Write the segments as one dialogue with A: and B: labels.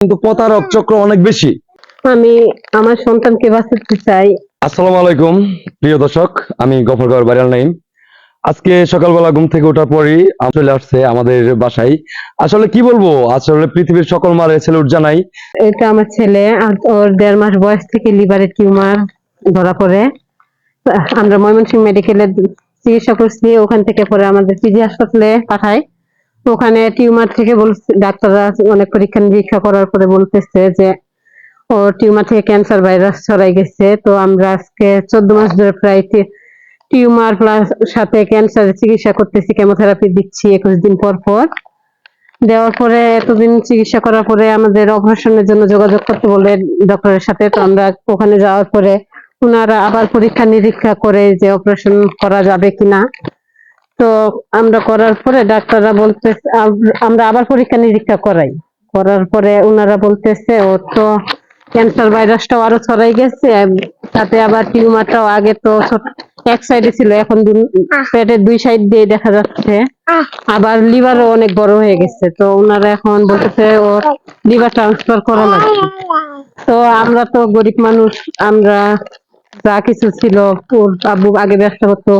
A: কিন্তু প্রতারক চক্র অনেক বেশি।
B: আমি আমার সন্তানকে বাঁচাতে চাই।
A: আসসালামু আলাইকুম প্রিয় দর্শক আমি গফরগড় বাড়িয়াল নাইম। আজকে সকালবেলা ঘুম থেকে ওঠার পরই চলে আসছে আমাদের বাসায়। আসলে কি বলব আসলে পৃথিবীর সকল মারে স্যালুট জানাই।
B: এটা আমার ছেলে আর ওর দেড় মাস বয়স থেকে লিভারের টিউমার ধরা পড়ে। আমরা ময়মনসিংহ মেডিকেলে চিকিৎসা করছি ওখান থেকে পরে আমাদের পিজি হাসপাতালে পাঠায়। ওখানে টিউমার থেকে বলছে, ডাক্তাররা অনেক পরীক্ষা নিরীক্ষা করার পরে বলতেছে যে, ও টিউমার থেকে ক্যান্সার ভাইরাস ছড়াই গেছে। তো আমরা আজকে চোদ্দ মাস ধরে প্রায় টিউমার প্লাস সাথে ক্যান্সারের চিকিৎসা করতেছি, কেমোথেরাপি দিচ্ছি একুশ দিন পর পর। দেওয়ার পরে এতদিন চিকিৎসা করার পরে আমাদের অপারেশনের জন্য যোগাযোগ করতে বলে ডক্টরের সাথে। তো আমরা ওখানে যাওয়ার পরে ওনারা আবার পরীক্ষা নিরীক্ষা করে যে অপারেশন করা যাবে কিনা। তো আমরা করার পরে ডাক্তাররা বলতে আমরা আবার পরীক্ষা নিরীক্ষা করাই। করার পরে ওনারা বলতেছে ও তো ক্যান্সার ভাইরাসটাও আরও ছড়াই গেছে তাতে আবার টিউমারটাও আগে তো এক সাইডে ছিল এখন পেটের দুই সাইড দিয়ে দেখা যাচ্ছে। আবার লিভারও অনেক বড় হয়ে গেছে তো ওনারা এখন বলতেছে ওর লিভার ট্রান্সফার করা লাগবে। তো আমরা তো গরিব মানুষ আমরা যা কিছু ছিল ওর আব্বু আগে ব্যবসা করতো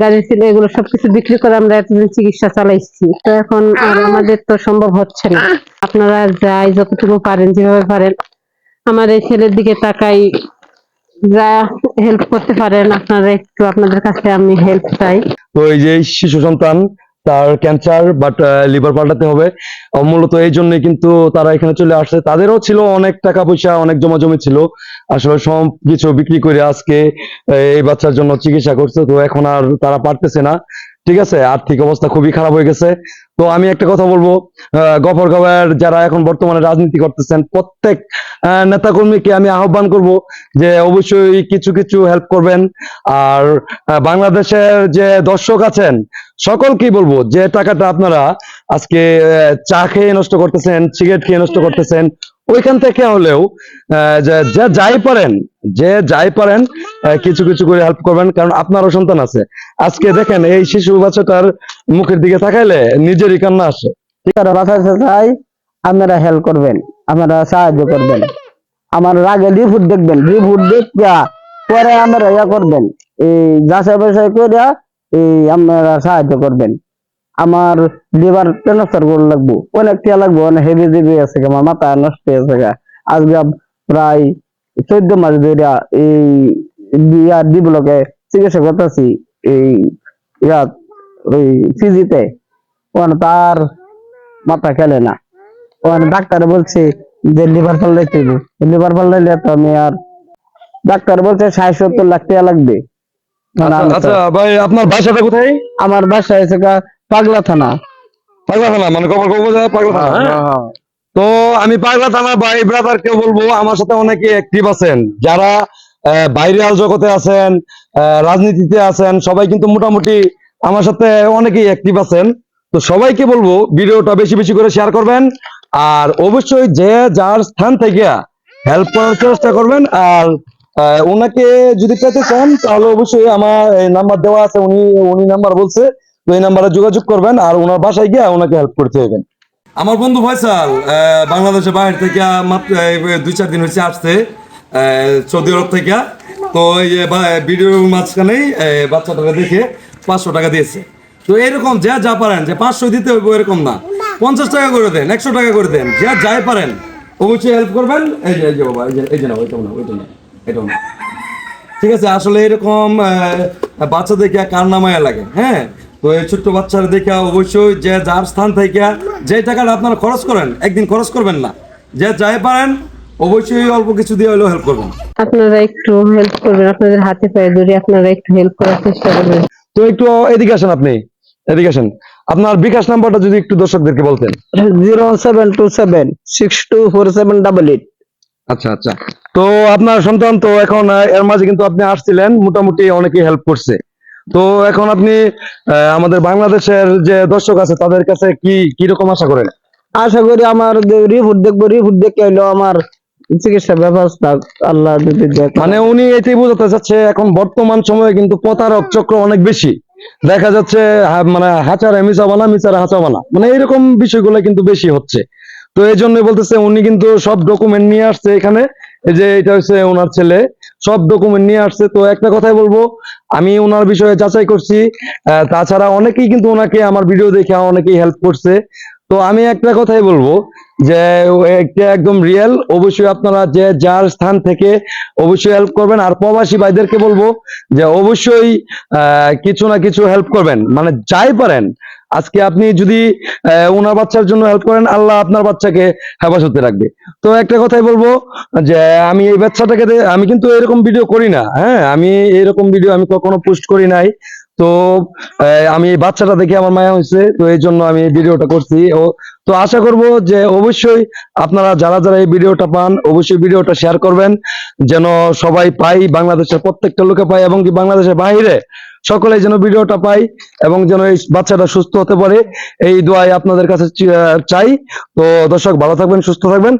B: গাড়ি ছিল, এগুলো সবকিছু বিক্রি করে আমরা এতদিন চিকিৎসা চালাইছি। তো এখন আর আমাদের তো সম্ভব হচ্ছে না। আপনারা যাই যতটুকু পারেন, যেভাবে পারেন। আমার এই ছেলের দিকে তাকাই, যা হেল্প করতে পারেন, আপনারা একটু আপনাদের কাছে আমি হেল্প চাই।
A: ওই যে শিশু সন্তান তার ক্যান্সার বাট লিভার পাল্টাতে হবে। মূলত এই জন্যই কিন্তু তারা এখানে চলে আসছে। তাদেরও ছিল অনেক টাকা পয়সা, অনেক জমা জমি ছিল। আসলে সব কিছু বিক্রি করে আজকে এই বাচ্চার জন্য চিকিৎসা করছে। তো এখন আর তারা পারতেছে না। ঠিক আছে? আর্থিক অবস্থা খুবই খারাপ হয়ে গেছে। তো আমি একটা কথা বলব। গফর গাওয়ার যারা এখন বর্তমানে রাজনীতি করতেছেন, প্রত্যেক নেতাকর্মীকে আমি আহ্বান করব যে অবশ্যই কিছু কিছু হেল্প করবেন। আর বাংলাদেশের যে দর্শক আছেন সকল কি বলব, যে টাকাটা আপনারা আজকে চা খেয়ে নষ্ট করতেছেন সিগারেট খেয়ে নষ্ট করতেছেন, ওইখান থেকে হলেও যে যাই পারেন, যে যাই পারেন কিছু কিছু করে হেল্প করবেন, কারণ আপনারও সন্তান আছে। আজকে দেখেন, এই শিশু বাচ্চাটার মুখের দিকে তাকাইলে নিজেরই কান্না আসে।
C: চাই আপনারা হেল্প করবেন, আপনারা সাহায্য করবেন। আমার আগে রিপোর্ট দেখবেন রিপোর্ট দেখা পরে আপনারা ইয়া করবেন। এই যাচাই বাছাই করে আপনারা সাহায্য করবেন। আমার লিভার ট্রান্সফার করে লাগবো, অনেক টিয়া লাগবো, অনেক হেভি জিবি আছে আমার মাথা নষ্ট হয়েছে গা। আজকে প্রায় চোদ্দ মাস ধরে এই ইয়ার ডি ব্লকে চিকিৎসা করতেছি, এই ওই ফিজিতে। ওখানে তার মাথা খেলে না। ওখানে ডাক্তার বলছে যে লিভার পাল্টাইতে লিভার পাল্টাইলে তো আমি আর ডাক্তার বলছে ষাট সত্তর লাখ টাকা লাগবে।
A: আচ্ছা ভাই আপনার বাসাটা কোথায়?
C: আমার বাসা পাগলা থানা।
A: পাগলা থানা মানে কবর কবর পাগলা থানা হ্যাঁ? তো আমি পাগলা থানার ভাই ব্রাদারকে বলব আমার সাথে অনেকে অ্যাক্টিভ আছেন। যারা বাইরের জগতে আছেন রাজনীতিতে আছেন সবাই কিন্তু মোটামুটি আমার সাথে অনেকেই অ্যাক্টিভ আছেন। তো সবাইকে বলব ভিডিওটা বেশি বেশি করে শেয়ার করবেন। আর অবশ্যই যে যার স্থান থেকে হেল্প করার চেষ্টা করবেন আর ওনাকে যদি পেতে চান তাহলে অবশ্যই আমার নাম্বার দেওয়া আছে উনি উনি নাম্বার বলছে এই নাম্বারে যোগাযোগ করবেন আর ওনার বাসায় গিয়ে ওনাকে হেল্প করতে হবেন আমার বন্ধু ফয়সাল আহ, বাংলাদেশের বাইরে থেকে মাত্র দুই চার দিন হয়েছে আসছে সৌদি আরব থেকে। তো এই মাঝখানেই আহ, বাচ্চাটাকে দেখে পাঁচশো টাকা দিয়েছে। তো এরকম যা যা পারেন যে পাঁচশো দিতে হবে এরকম না। পঞ্চাশ টাকা করে দেন একশো টাকা করে দেন যা যাই পারেন অবশ্যই হেল্প করবেন। এই যে এই যে বাবা এই যে এই যে না ওইটাও না ওইটাও না না ঠিক আছে আসলে এরকম আহ, বাচ্চা দেখে কার নামায়া লাগে হ্যাঁ? তো এই ছোট্ট বাচ্চারা দেখে অবশ্যই যে যার স্থান থেকে যে টাকাটা আপনারা খরচ করেন একদিন খরচ করবেন না। যে যাই পারেন অবশ্যই অল্প কিছু দিয়ে হলেও হেল্প করবেন।
B: আপনারা একটু হেল্প করবেন আপনাদের হাতে পায়ে ধরে আপনারা একটু হেল্প করার চেষ্টা করবেন।
A: তো একটু এদিকে আসেন আপনি এদিকে আসেন। আপনার বিকাশ নাম্বারটা যদি একটু দর্শকদেরকে বলতেন।
C: Zero seven two seven six two four seven double eight.
A: আচ্ছা আচ্ছা। তো আপনার সন্তান তো এখন এর মাঝে কিন্তু আপনি আসছিলেন মোটামুটি অনেকেই হেল্প করছে। তো এখন আপনি আমাদের বাংলাদেশের যে দর্শক আছে তাদের কাছে কি কি রকম আশা করেন?
C: আশা করি আমার রিপোর্ট দেখব রিপোর্ট দেখে হইল আমার চিকিৎসা ব্যবস্থা আল্লাহ যদি
A: মানে উনি এটাই বোঝাতে চাচ্ছে এখন বর্তমান সময়ে কিন্তু প্রতারক চক্র অনেক বেশি। দেখা যাচ্ছে হা- মানে হাচারে মিচাবানা মিচারে হাঁচাবানা মানে এইরকম বিষয়গুলো কিন্তু বেশি হচ্ছে। তো এই জন্যই বলতেছে, উনি কিন্তু সব ডকুমেন্ট নিয়ে আসছে এখানে। এই যে এটা হচ্ছে ওনার ছেলে, সব ডকুমেন্ট নিয়ে আসছে। তো একটা কথাই বলব, আমি ওনার বিষয়ে যাচাই করছি। তাছাড়া অনেকেই কিন্তু ওনাকে আমার ভিডিও দেখে অনেকেই হেল্প করছে। তো আমি একটা কথাই বলব, যে একটা একদম রিয়েল অবশ্যই আপনারা যে যার স্থান থেকে অবশ্যই হেল্প করবেন। আর প্রবাসী ভাইদেরকে বলব, যে অবশ্যই কিছু না কিছু হেল্প করবেন। মানে যাই পারেন আজকে আপনি যদি ওনার বাচ্চার জন্য হেল্প করেন, আল্লাহ আপনার বাচ্চাকে হেফাজতে রাখবে। তো একটা কথাই বলব, যে আমি এই বাচ্চাটাকে আমি কিন্তু এরকম ভিডিও করি না হ্যাঁ? আমি এরকম ভিডিও আমি কখনো পোস্ট করি নাই। তো আমি এই বাচ্চাটা দেখে আমার মায়া হয়েছে, তো এই জন্য আমি এই ভিডিওটা করছি। ও, তো আশা করব যে অবশ্যই আপনারা যারা যারা এই ভিডিওটা পান, অবশ্যই ভিডিওটা শেয়ার করবেন, যেন সবাই পাই, বাংলাদেশের প্রত্যেকটা লোকে পায়, এবং কি বাংলাদেশের বাইরে সকলে যেন ভিডিওটা পাই এবং যেন এই বাচ্চাটা সুস্থ হতে পারে, এই দোয়াই আপনাদের কাছে চাই। তো দর্শক, ভালো থাকবেন, সুস্থ থাকবেন।